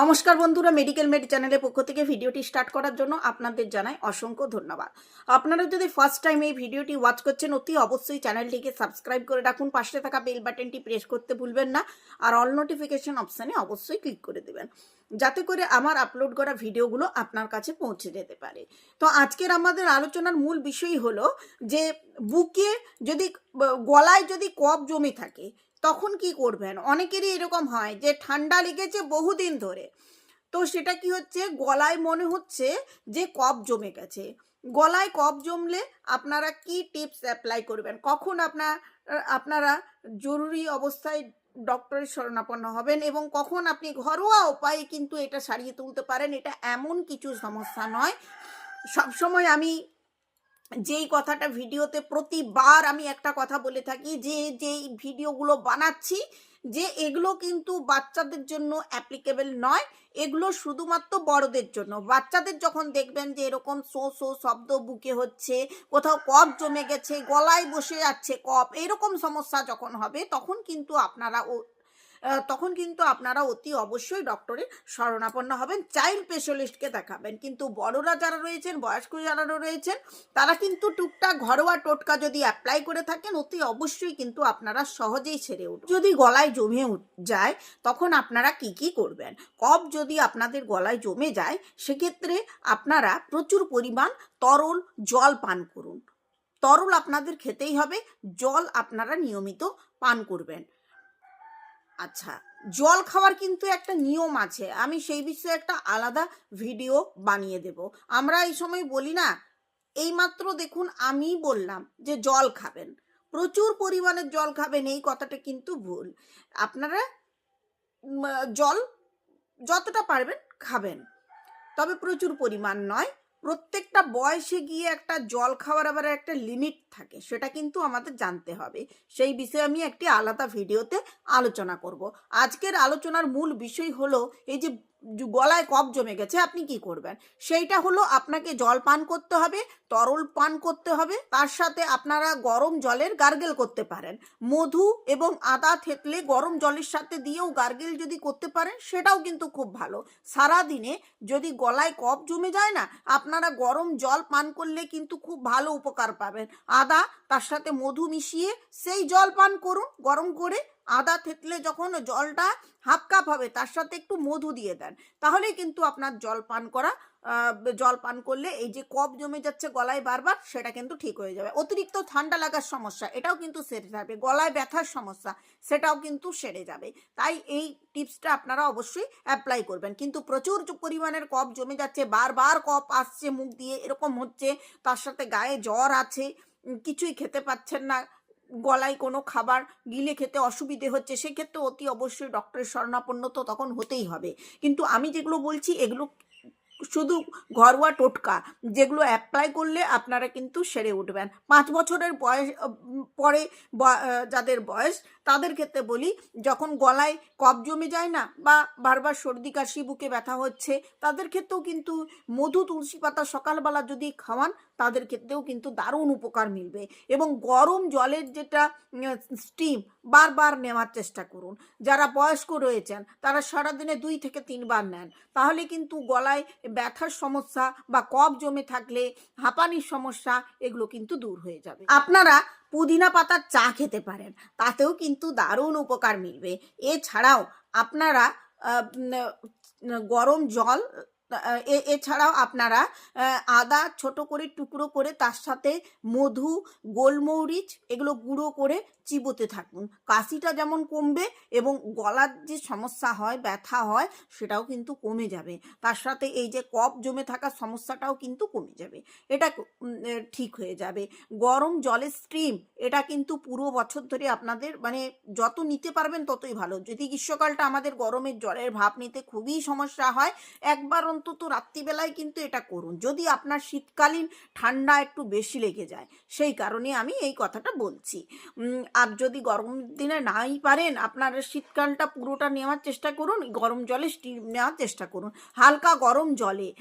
নমস্কার বন্ধুরা medical made চ্যানেলের পক্ষ থেকে ভিডিওটি স্টার্ট করার জন্য আপনাদের জানাই অসংখ্য ধন্যবাদ। আপনারা যদি ফার্স্ট টাইম এই ভিডিওটি ওয়াচ করছেন, অতি অবশ্যই চ্যানেলটিকে সাবস্ক্রাইব করে রাখুন। পাশে থাকা বেল বাটনটি প্রেস করতে ভুলবেন না। আর অল নোটিফিকেশন অপশানে অবশ্যই ক্লিক করে দেবেন। যাতে করে আমার আপলোড করা ভিডিওগুলো আপনার কাছে পৌঁছে যেতে পারে। তো আজকের আমাদের আলোচনার মূল বিষয় হলো যে, বুকে যদি গলায় যদি কফ জমে থাকে, তখন কি করবেন? অনেকেরই এরকম হয় যে, ঠান্ডা লেগেছে বহুদিন ধরে। তো সেটা কি হচ্ছে? গলায় মনে হচ্ছে যে, কফ জমে গেছে। গলায় কফ জমলে আপনারা কি টিপস অ্যাপ্লাই করবেন? কখন আপনার, আপনারা জরুরি অবস্থায় ডক্টরের শরণাপন্ন হবেন এবং কখন আপনি ঘরোয়া উপায়ে কিন্তু এটা সারিয়ে তুলতে পারেন, এটা এমন কিছু সমস্যা নয়। সবসময় আমি যেই কথাটা ভিডিওতে প্রতিবার আমি একটা কথা বলে থাকি যে, যেই ভিডিওগুলো বানাচ্ছি যে এগুলো কিন্তু বাচ্চাদের জন্য অ্যাপ্লিকেবল নয়, এগুলো শুধুমাত্র বড়দের জন্য। বাচ্চাদের যখন দেখবেন যে এরকম সো সো শব্দ বুকে হচ্ছে, কোথাও কফ জমে গেছে, গলায় বসে যাচ্ছে কফ, এরকম সমস্যা যখন হবে, তখন কিন্তু আপনারা ও তখন কিন্তু আপনারা অতি অবশ্যই ডক্টরের শরণাপন্ন হবেন চাইল্ড স্পেশালিস্টকে দেখাবেন। কিন্তু বড়রা যারা রয়েছেন, বয়স্ক যারা রয়েছেন, তারা কিন্তু টুকটাক ঘরোয়া টোটকা যদি অ্যাপ্লাই করে থাকেন, অতি অবশ্যই কিন্তু আপনারা সহজেই ছেড়ে উঠবেন যদি গলায় জমে যায়, তখন আপনারা কি কি করবেন? কফ যদি আপনাদের গলায় জমে যায়, সেক্ষেত্রে আপনারা প্রচুর পরিমাণ তরল জল পান করুন। তরল আপনাদের খেতেই হবে, জল আপনারা নিয়মিত পান করবেন। আচ্ছা জল খাওয়ার কিন্তু একটা নিয়ম আছে। আমি সেই বিষয়ে একটা আলাদা ভিডিও বানিয়ে দেব। আমরা এই সময় বলি না, এইমাত্র দেখুন আমি বললাম যে জল খাবেন। প্রচুর পরিমাণে জল খাবেন, এই কথাটা কিন্তু ভুল। আপনারা জল যতটা পারবেন খাবেন। তবে প্রচুর পরিমাণ নয় প্রত্যেকটা বয়সে গিয়ে একটা জল খাওয়ার আবার একটা লিমিট থাকে, সেটা কিন্তু আমাদের জানতে হবে। সেই বিষয়ে আমি একটি আলাদা ভিডিওতে আলোচনা করব। আজকের আলোচনার মূল বিষয় হলো এই যে গলায় কফ জমে গেছে, আপনি কি করবেন? সেইটা হলো আপনাকে জল পান করতে হবে, তরল পান করতে হবে, তার সাথে আপনারা গরম জলের গার্গেল করতে পারেন। মধু এবং আদা থেতলে গরম জলের সাথে দিয়েও গার্গেল যদি করতে পারেন, সেটাও কিন্তু খুব ভালো। সারা দিনে যদি গলায় কফ জমে যায় না, আপনারা গরম জল পান করলে কিন্তু খুব ভালো উপকার পাবেন। আদা, তার সাথে মধু মিশিয়ে সেই জল পান করুন, গরম করে আদা থেতলে যখন জলটা হাফ কাপ হবে, তার সাথে একটু মধু দিয়ে দেন। তাহলেই কিন্তু আপনার জল পান করা জল পান করলে এই যে কফ জমে যাচ্ছে গলায় বারবার, সেটা কিন্তু ঠিক হয়ে যাবে। অতিরিক্ত ঠান্ডা লাগার সমস্যা, এটাও কিন্তু সেরে যাবে। গলায় ব্যথার সমস্যা, সেটাও কিন্তু সেরে যাবে। তাই এই টিপসটা আপনারা অবশ্যই অ্যাপ্লাই করবেন। কিন্তু প্রচুর পরিমাণের কফ জমে যাচ্ছে, বারবার কফ আসছে, মুখ দিয়ে, এরকম হচ্ছে, তার সাথে গায়ে জ্বর আছে, কিছুই খেতে পাচ্ছেন না। গলায় কোনো খাবার গিলে খেতে অসুবিধে হচ্ছে সেক্ষেত্রে অতি অবশ্যই ডক্টরের শরণাপন্ন তো তখন হতেই হবে। কিন্তু আমি যেগুলো বলছি, এগুলো শুধু ঘরোয়া টোটকা, যেগুলো অ্যাপ্লাই করলে আপনারা কিন্তু সেরে উঠবেন। পাঁচ বছরের বয়স পরে যাদের বয়স তাদের ক্ষেত্রে বলি, যখন গলায় কফ জমে যায় না বা বারবার সর্দি, কাশি, বুকে ব্যথা হচ্ছে, তাদের ক্ষেত্রেও কিন্তু মধু, তুলসী পাতা সকালবেলা যদি খাওয়ান, তাদের ক্ষেত্রেও কিন্তু দারুণ উপকার মিলবে। এবং গরম জলের যেটা স্টিম বারবার নেওয়ার চেষ্টা করুন। যারা বয়স্ক রয়েছেন, তারা সারাদিনে দুই থেকে তিনবার নেন। তাহলে কিন্তু গলায় ব্যথার সমস্যা বা কফ জমে থাকলে, হাঁপানির সমস্যা, এগুলো কিন্তু দূর হয়ে যাবে। আপনারা পুদিনা পাতার চা খেতে পারেন। তাতেও কিন্তু দারুণ উপকার মিলবে। এছাড়াও আপনারা গরম জল এছাড়াও আপনারা আদা ছোট করে টুকরো করে তার সাথে মধু, গোলমরিচ এগুলো গুঁড়ো করে চিবোতে থাকুন। কাশিটা যেমন কমবে এবং গলার যে সমস্যা হয়, ব্যথা হয়, সেটাও কিন্তু কমে যাবে। তার সাথে এই যে কফ জমে থাকার সমস্যাটাও কিন্তু কমে যাবে। এটা ঠিক হয়ে যাবে। গরম জলের স্ট্রিম এটা কিন্তু পুরো বছর ধরে আপনাদের মানে যত নিতে পারবেন ততই ভালো। যদি গ্রীষ্মকালটা আমাদের গরমের জলের ভাপ নিতে খুবই সমস্যা হয়, একবার অন্তত রাত্রিবেলায় কিন্তু এটা করুন। যদি আপনার শীতকালীন ঠান্ডা একটু বেশি লেগে যায়, সেই কারণে আমি এই কথাটা বলছি। আর যদি গরম দিনে নাই পারেন, আপনার শীতকালটা পুরোটা নেওয়ার চেষ্টা করুন, গরম জলে স্টিম নেওয়ার চেষ্টা করুন। হালকা গরম জলে,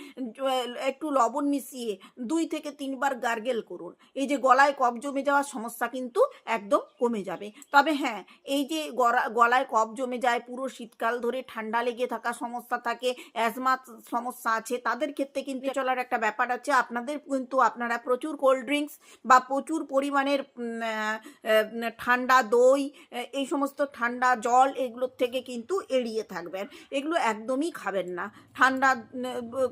একটু লবণ মিশিয়ে দুই থেকে তিনবার গার্গেল করুন। এই যে গলায় কফ জমে যাওয়ার সমস্যা কিন্তু একদম কমে যাবে। তবে হ্যাঁ এই যে গলা- গলায় কফ জমে যায়, পুরো শীতকাল ধরে ঠান্ডা লেগে থাকা সমস্যা থাকে অ্যাজমা সমস্যা আছে, তাদের ক্ষেত্রে কিন্তু চলার একটা ব্যাপার আছে। আপনাদের কিন্তু, আপনারা প্রচুর কোল্ড ড্রিঙ্কস বা প্রচুর পরিমাণের ঠান্ডা, দই এই সমস্ত ঠান্ডা জল এগুলোর থেকে কিন্তু এড়িয়ে থাকবেন। এগুলো একদমই খাবেন না। ঠান্ডা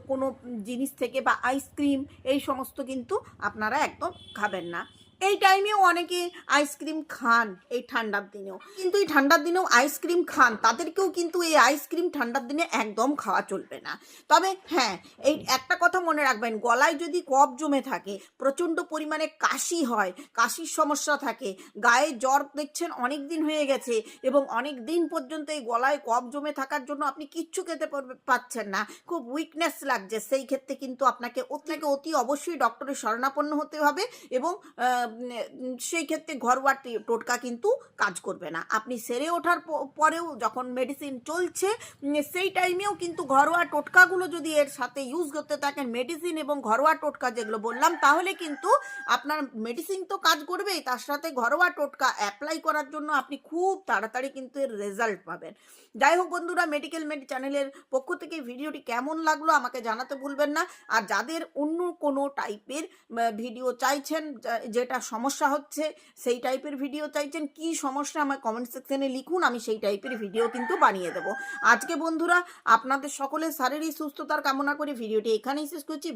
কোনো জিনিস থেকে বা আইসক্রিম এই সমস্ত কিন্তু আপনারা একদম খাবেন না। এই টাইমেও অনেকে আইসক্রিম খান এই ঠান্ডার দিনেও। কিন্তু এই ঠান্ডার দিনেও আইসক্রিম খান, তাদেরকেও কিন্তু এই আইসক্রিম ঠান্ডার দিনে একদম খাওয়া চলবে না। তবে হ্যাঁ এই একটা কথা মনে রাখবেন, গলায় যদি কফ জমে থাকে, প্রচণ্ড পরিমাণে কাশি হয়, কাশির সমস্যা থাকে, গায়ে জ্বর দেখছেন অনেক দিন হয়ে গেছে এবং অনেক দিন পর্যন্ত এই গলায় কফ জমে থাকার জন্য আপনি কিচ্ছু খেতে পাচ্ছেন না। খুব উইকনেস লাগছে, সেই ক্ষেত্রে কিন্তু আপনাকে আপনাকে অতি অবশ্যই ডক্টরের শরণাপন্ন হতে হবে এবং সেই ক্ষেত্রে ঘরোয়া টোটকা কিন্তু কাজ করবে না। আপনি সেরে ওঠার পরেও যখন মেডিসিন চলছে সেই টাইমেও কিন্তু ঘরোয়া টোটকাগুলো যদি এর সাথে ইউজ করতে থাকেন মেডিসিন এবং ঘরোয়া টোটকা যেগুলো বললাম, তাহলে কিন্তু আপনার মেডিসিন তো কাজ করবেই, তার সাথে ঘরোয়া টোটকা অ্যাপ্লাই করার জন্য আপনি খুব তাড়াতাড়ি কিন্তু এর রেজাল্ট পাবেন। যাই হোক বন্ধুরা মেডিকেল মেড চ্যানেলের পক্ষ থেকে ভিডিওটি কেমন লাগল আমাকে জানাতে ভুলবেন না। আর যাদের অন্য কোনো টাইপের ভিডিও চাইছেন, যা- যেটা সমস্যা হচ্ছে, সেই টাইপের ভিডিও চাইছেন, কি সমস্যা আমার কমেন্ট সেকশনে লিখুন, আমি সেই টাইপের ভিডিও কিন্তু বানিয়ে দেবো। আজকে বন্ধুরা, আপনাদের সকলের শারীরিক সুস্থতার কামনা করে ভিডিওটি এখানেই শেষ করছি।